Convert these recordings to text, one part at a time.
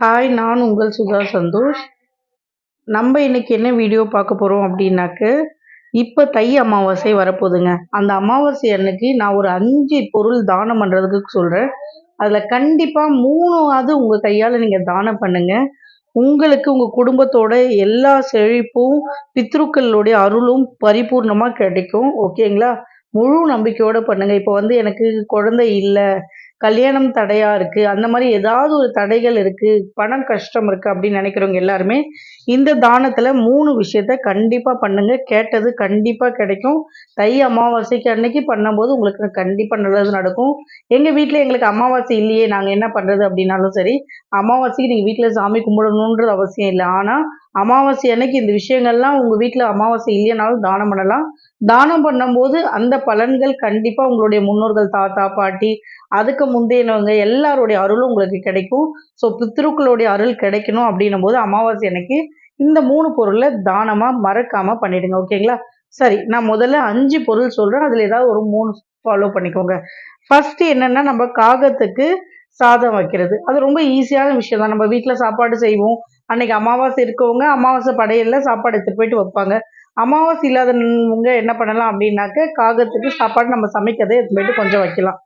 Hi நான் உங்கள் சுதா சந்தோஷ். நம்ம இன்னைக்கு என்ன வீடியோ பார்க்க போகிறோம் அப்படின்னாக்க இப்போ தை அமாவாசை வரப்போகுதுங்க. அந்த அமாவாசை அன்னைக்கு நான் ஒரு அஞ்சு பொருள் தானம் பண்ணுறதுக்கு சொல்கிறேன் அதில் கண்டிப்பாக மூணுவாவது உங்கள் கையால் நீங்கள் தானம் பண்ணுங்கள் உங்களுக்கு உங்கள் குடும்பத்தோட எல்லா செழிப்பும் பித்ருக்களுடைய அருளும் பரிபூர்ணமாக கிடைக்கும். ஓகேங்களா முழு நம்பிக்கையோடு பண்ணுங்கள் இப்போ வந்து எனக்கு குழந்தை இல்லை. கல்யாணம் தடையாக இருக்குது அந்த மாதிரி ஏதாவது ஒரு தடைகள் இருக்குது பணம் கஷ்டம் இருக்குது அப்படின்னு நினைக்கிறவங்க எல்லாருமே இந்த தானத்தில் மூணு விஷயத்த கண்டிப்பாக பண்ணுங்கள் கேட்டது கண்டிப்பாக கிடைக்கும். தை அமாவாசைக்கு அன்னைக்கு பண்ணும்போது உங்களுக்கு கண்டிப்பாக நல்லது நடக்கும். எங்கள் வீட்டில் எங்களுக்கு அமாவாசை இல்லையே நாங்கள் என்ன பண்ணுறது அப்படின்னாலும் சரி அமாவாசைக்கு நீங்கள் வீட்டில் சாமி கும்பிடணுன்றது அவசியம் இல்லை. ஆனால் அமாவாசை அன்னைக்கு இந்த விஷயங்கள்லாம் உங்கள் வீட்டில் அமாவாசை இல்லைனாலும் தானம் பண்ணலாம். தானம் பண்ணும்போது அந்த பலன்கள் கண்டிப்பாக உங்களுடைய முன்னோர்கள் தாத்தா பாட்டி அதுக்கு முந்தையனவங்க எல்லாருடைய அருளும் உங்களுக்கு கிடைக்கும். ஸோ பித்ருக்களுடைய அருள் கிடைக்கணும் அப்படின்னும் போது அமாவாசை அன்னைக்கு இந்த மூணு பொருளை தானமாக மறக்காமல் பண்ணிடுங்க ஓகேங்களா? சரி நான் முதல்ல அஞ்சு பொருள் சொல்கிறேன் அதில் ஏதாவது ஒரு மூணு ஃபாலோ பண்ணிக்கோங்க. ஃபஸ்ட்டு என்னென்னா நம்ம காகத்துக்கு சாதம் வைக்கிறது. அது ரொம்ப ஈஸியான விஷயம் தான் நம்ம வீட்டில் சாப்பாடு செய்வோம். அன்னைக்கு அமாவாசை இருக்கவங்க அமாவாசை படையலில் சாப்பாடு எடுத்துகிட்டு போயிட்டு வைப்பாங்க. அமாவாசை இல்லாதவங்க என்ன பண்ணலாம் அப்படின்னாக்க காகத்துக்கு சாப்பாடு நம்ம சமைக்கிறதே எடுத்து போயிட்டு கொஞ்சம் வைக்கலாம்.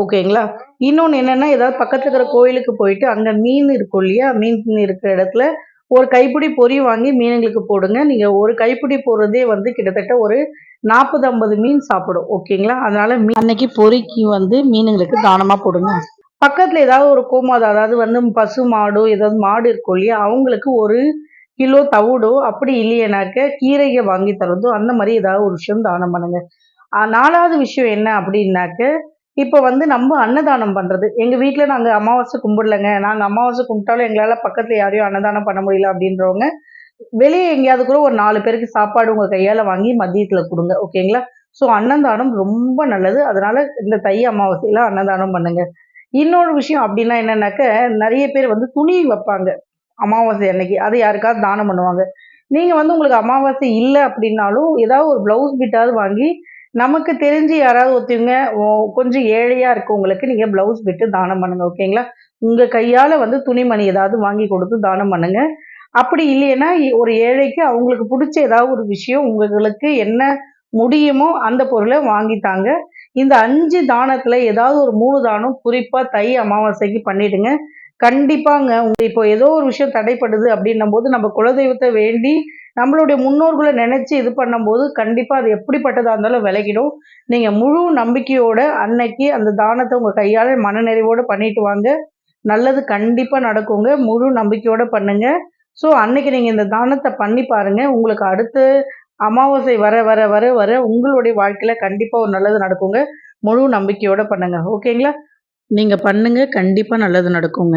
ஓகேங்களா? இன்னொன்று என்னென்னா ஏதாவது பக்கத்தில் இருக்கிற கோயிலுக்கு போயிட்டு அங்கே மீன் இருக்கும் இல்லையா? மீன் இருக்கிற இடத்துல ஒரு கைப்பிடி பொறி வாங்கி மீனுங்களுக்கு போடுங்க. நீங்கள் ஒரு கைப்பிடி போடுறதே வந்து கிட்டத்தட்ட ஒரு நாற்பது ஐம்பது மீன் சாப்பிடும். ஓகேங்களா? அதனால் மீ அன்னைக்கு பொறிக்கு வந்து மீனுங்களுக்கு தானமாக போடுங்க. பக்கத்தில் ஏதாவது ஒரு கோமாதா அதாவது வந்து பசு மாடோ ஏதாவது மாடு இருக்கும் இல்லையா அவங்களுக்கு ஒரு கிலோ தவிடோ அப்படி இல்லையனாக்க கீரையை வாங்கி தரதோ அந்த மாதிரி ஏதாவது ஒரு விஷயம் தானம் பண்ணுங்க. நாலாவது விஷயம் என்ன அப்படின்னாக்க இப்போ வந்து நம்ம அன்னதானம் பண்ணுறது எங்கள் வீட்டில் நாங்கள் அமாவாசை கும்பிடலங்க. நாங்கள் அமாவாசை கும்பிட்டாலும் எங்களால் பக்கத்தில் யாரையும் அன்னதானம் பண்ண முடியல அப்படின்றவங்க வெளியே எங்கேயாவது கூட ஒரு நாலு பேருக்கு சாப்பாடு உங்கள் கையால் வாங்கி மதியத்தில் கொடுங்க ஓகேங்களா ஸோ அன்னதானம் ரொம்ப நல்லது. அதனால் இந்த தை அமாவாசையில் அன்னதானம் பண்ணுங்கள் இன்னொரு விஷயம் அப்படின்னா என்னன்னாக்க நிறைய பேர் வந்து துணி வைப்பாங்க அமாவாசை அன்னைக்கு. அதை யாருக்காவது தானம் பண்ணுவாங்க. நீங்கள் வந்து உங்களுக்கு அமாவாசை இல்லை அப்படின்னாலும் ஏதாவது ஒரு ப்ளவுஸ் பிட்டாவது வாங்கி நமக்கு தெரிஞ்சு யாராவது ஒருத்தவங்க கொஞ்சம் ஏழையாக இருக்கவங்களுக்கு நீங்கள் ப்ளவுஸ் விட்டு தானம் பண்ணுங்கள் ஓகேங்களா? உங்கள் கையால் வந்து துணிமணி ஏதாவது வாங்கி கொடுத்து தானம் பண்ணுங்கள் அப்படி இல்லைன்னா ஒரு ஏழைக்கு அவங்களுக்கு பிடிச்ச ஏதாவது ஒரு விஷயம் உங்களுக்கு என்ன முடியுமோ அந்த பொருளை வாங்கித்தாங்க இந்த அஞ்சு தானத்தில் ஏதாவது ஒரு மூணு தானம் குறிப்பாக தை அமாவாசைக்கு பண்ணிடுங்க. கண்டிப்பாங்க உங்கள் இப்போ ஏதோ ஒரு விஷயம் தடைப்படுது அப்படின்னும் போது நம்ம குலதெய்வத்தை வேண்டி நம்மளுடைய முன்னோர்களை நினைச்சு இது பண்ணும்போது கண்டிப்பா அது எப்படிப்பட்டதா இருந்தாலும் விலகிடும். நீங்க முழு நம்பிக்கையோட அன்னைக்கு அந்த தானத்தை உங்க கையால மனநிறைவோட பண்ணிட்டு வாங்க. நல்லது கண்டிப்பா நடக்குங்க. முழு நம்பிக்கையோட பண்ணுங்க. ஸோ அன்னைக்கு நீங்கள் இந்த தானத்தை பண்ணி பாருங்கள் உங்களுக்கு அடுத்து அமாவாசை வர வர வர வர உங்களுடைய வாழ்க்கையில் கண்டிப்பாக ஒரு நல்லது நடக்குங்க. முழு நம்பிக்கையோடு பண்ணுங்கள் ஓகேங்களா? நீங்கள் பண்ணுங்கள் கண்டிப்பாக நல்லது நடக்குங்க.